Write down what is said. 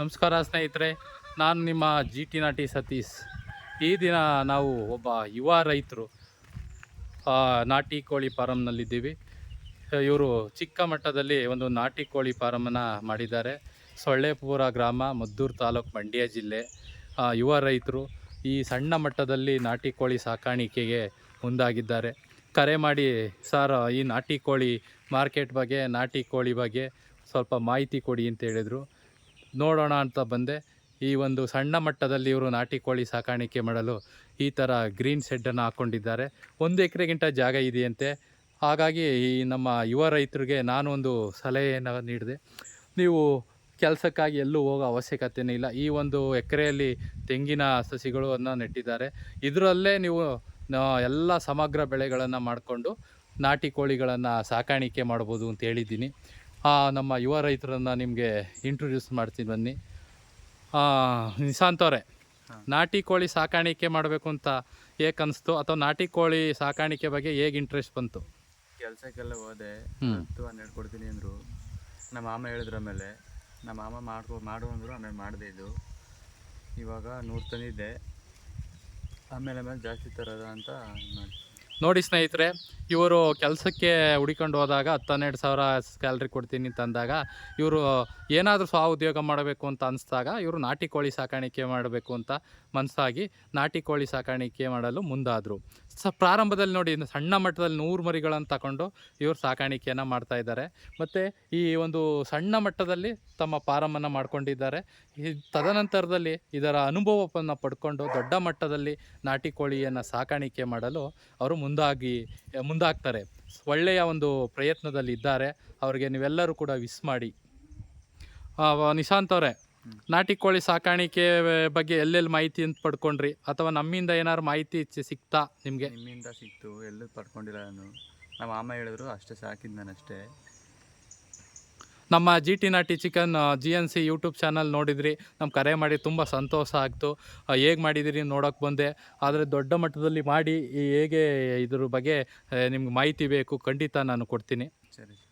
ನಮಸ್ಕಾರ ಸ್ನೇಹಿತರೆ, ನಾನು ನಿಮ್ಮ ಜಿ ಟಿ ನಾಟಿ ಸತೀಶ್. ಈ ದಿನ ನಾವು ಒಬ್ಬ ಯುವ ರೈತರು ನಾಟಿ ಕೋಳಿ ಫಾರಮ್ನಲ್ಲಿದ್ದೀವಿ ಇವರು ಚಿಕ್ಕ ಮಟ್ಟದಲ್ಲಿ ಒಂದು ನಾಟಿ ಕೋಳಿ ಫಾರಮನ್ನು ಮಾಡಿದ್ದಾರೆ. ಸೊಳ್ಳೆಪುರ ಗ್ರಾಮ, ಮದ್ದೂರು ತಾಲೂಕು ಮಂಡ್ಯ ಜಿಲ್ಲೆ. ಯುವ ರೈತರು ಈ ಸಣ್ಣ ಮಟ್ಟದಲ್ಲಿ ನಾಟಿ ಕೋಳಿ ಸಾಕಾಣಿಕೆಗೆ ಮುಂದಾಗಿದ್ದಾರೆ. ಕರೆ ಮಾಡಿ, ಸರ್, ಈ ನಾಟಿ ಕೋಳಿ ಮಾರ್ಕೆಟ್ ಬಗ್ಗೆ, ನಾಟಿ ಕೋಳಿ ಬಗ್ಗೆ ಸ್ವಲ್ಪ ಮಾಹಿತಿ ಕೊಡಿ ಅಂತ ಹೇಳಿದರು. ನೋಡೋಣ ಅಂತ ಬಂದೆ. ಈ ಒಂದು ಸಣ್ಣ ಮಟ್ಟದಲ್ಲಿ ಇವರು ನಾಟಿ ಕೋಳಿ ಸಾಕಾಣಿಕೆ ಮಾಡಲು ಈ ಥರ ಗ್ರೀನ್ ಶೆಡ್ಡನ್ನು ಹಾಕ್ಕೊಂಡಿದ್ದಾರೆ ಒಂದು ಎಕರೆಗಿಂತ ಜಾಗ ಇದೆಯಂತೆ. ಹಾಗಾಗಿ ಈ ನಮ್ಮ ಯುವ ರೈತರಿಗೆ ನಾನು ಒಂದು ಸಲಹೆಯನ್ನು ನೀಡಿದೆ. ನೀವು ಕೆಲಸಕ್ಕಾಗಿ ಎಲ್ಲೂ ಹೋಗೋ ಅವಶ್ಯಕತೆಯೇ ಇಲ್ಲ. ಈ ಒಂದು ಎಕರೆಯಲ್ಲಿ ತೆಂಗಿನ ಸಸಿಗಳನ್ನು ನೆಟ್ಟಿದ್ದಾರೆ. ಇದರಲ್ಲೇ ನೀವು ಎಲ್ಲ ಸಮಗ್ರ ಬೆಳೆಗಳನ್ನು ಮಾಡಿಕೊಂಡು ನಾಟಿ ಕೋಳಿಗಳನ್ನು ಸಾಕಾಣಿಕೆ ಮಾಡ್ಬೋದು ಅಂತ ಹೇಳಿದ್ದೀನಿ. ನಮ್ಮ ಯುವ ರೈತರನ್ನು ನಿಮಗೆ ಇಂಟ್ರೊಡ್ಯೂಸ್ ಮಾಡ್ತೀನಿ ಬನ್ನಿ. ನಿಶಾಂತ್ ಅವರೇ ನಾಟಿ ಕೋಳಿ ಸಾಕಾಣಿಕೆ ಮಾಡಬೇಕು ಅಂತ ಹೇಗೆ ಅನಿಸ್ತು? ಅಥವಾ ನಾಟಿ ಕೋಳಿ ಸಾಕಾಣಿಕೆ ಬಗ್ಗೆ ಹೇಗೆ ಇಂಟ್ರೆಸ್ಟ್ ಬಂತು? ಕೆಲಸಕ್ಕೆಲ್ಲ ಹೋದೆ. ಹತ್ತು ಹನ್ನೆರಡು ಕೊಡ್ತೀನಿ ಅಂದರು. ನಮ್ಮ ಮಾಮ ಹೇಳಿದ್ರ ಆಮೇಲೆ. ನಮ್ಮ ಮಾಮ ಮಾಡ್ಕೊ ಮಾಡು ಅಂದರು ಆಮೇಲೆ ಮಾಡಿದೆ ಇದು. ಇವಾಗ ನೂರು ತಂದಿದ್ದೆ. ಆಮೇಲೆ ಆಮೇಲೆ ಜಾಸ್ತಿ ತರೋದ ಅಂತ ಮಾಡಿ. ನೋಡಿ ಸ್ನೇಹಿತರೆ, ಇವರು ಕೆಲಸಕ್ಕೆ ಹುಡಿಕೊಂಡು ಹೋದಾಗ ಹತ್ತು ಹನ್ನೆರಡು ಸಾವಿರ ಸ್ಯಾಲ್ರಿ ಕೊಡ್ತೀನಿ ಅಂತಂದಾಗ ಇವರು ಏನಾದರೂ ಸ್ವ ಉದ್ಯೋಗ ಮಾಡಬೇಕು ಅಂತ ಅನಿಸ್ದಾಗ ಇವರು ನಾಟಿ ಕೋಳಿ ಸಾಕಾಣಿಕೆ ಮಾಡಬೇಕು ಅಂತ ಮನಸ್ಸಾಗಿ ನಾಟಿ ಕೋಳಿ ಸಾಕಾಣಿಕೆ ಮಾಡಲು ಮುಂದಾದರು. ಸ ಪ್ರಾರಂಭದಲ್ಲಿ ನೋಡಿ ಸಣ್ಣ ಮಟ್ಟದಲ್ಲಿ ನೂರು ಮರಿಗಳನ್ನು ತಗೊಂಡು ಇವರು ಸಾಕಾಣಿಕೆಯನ್ನು ಮಾಡ್ತಾ ಇದ್ದಾರೆ. ಮತ್ತು ಈ ಒಂದು ಸಣ್ಣ ಮಟ್ಟದಲ್ಲಿ ತಮ್ಮ ಪಾರಮ್ಮನ್ನು ಮಾಡ್ಕೊಂಡಿದ್ದಾರೆ. ತದನಂತರದಲ್ಲಿ ಇದರ ಅನುಭವವನ್ನು ಪಡ್ಕೊಂಡು ದೊಡ್ಡ ಮಟ್ಟದಲ್ಲಿ ನಾಟಿ ಕೋಳಿಯನ್ನು ಸಾಕಾಣಿಕೆ ಮಾಡಲು ಅವರು ಮುಂದಾಗಿ, ಮುಂದಾಗ್ತಾರೆ. ಒಳ್ಳೆಯ ಒಂದು ಪ್ರಯತ್ನದಲ್ಲಿ ಇದ್ದಾರೆ ಅವರಿಗೆ ನೀವೆಲ್ಲರೂ ಕೂಡ ವಿಸ್ ಮಾಡಿ. ನಿಶಾಂತ್ ಅವರೇ ನಾಟಿ ಕೋಳಿ ಸಾಕಾಣಿಕೆ ಬಗ್ಗೆ ಎಲ್ಲೆಲ್ಲಿ ಮಾಹಿತಿ ಅಂತ ಪಡ್ಕೊಂಡ್ರಿ? ಅಥವಾ ನಮ್ಮಿಂದ ಏನಾದ್ರು ಮಾಹಿತಿ ಚಿ- ಸಿಕ್ತಾ ನಿಮಗೆ? ನಿಮ್ಮಿಂದ ಸಿಕ್ತು ಎಲ್ಲೂ ಪಡ್ಕೊಂಡಿಲ್ಲ ನಾನು. ನಮ್ಮ ಮಾಮ ಹೇಳಿದ್ರು ಅಷ್ಟೇ ಸಾಕಿದ್ದು ನಾನು ಅಷ್ಟೇ. ನಮ್ಮ ಜಿ ಟಿ ನಾಟಿ chicken G N C YouTube channel ನೋಡಿದ್ರಿ. ನಮ್ಮ ಕರೆ ಮಾಡಿ ತುಂಬ ಸಂತೋಷ ಆಗ್ತು. ಹೇಗೆ ಮಾಡಿದಿರಿ ನೋಡೋಕೆ ಬಂದೆ. ಆದರೆ ದೊಡ್ಡ ಮಟ್ಟದಲ್ಲಿ ಮಾಡಿ ಈ ಹೇಗೆ ಇದ್ರ ಬಗ್ಗೆ ನಿಮ್ಗೆ ಮಾಹಿತಿ ಬೇಕು ಖಂಡಿತ ನಾನು ಕೊಡ್ತೀನಿ. ಸರಿ.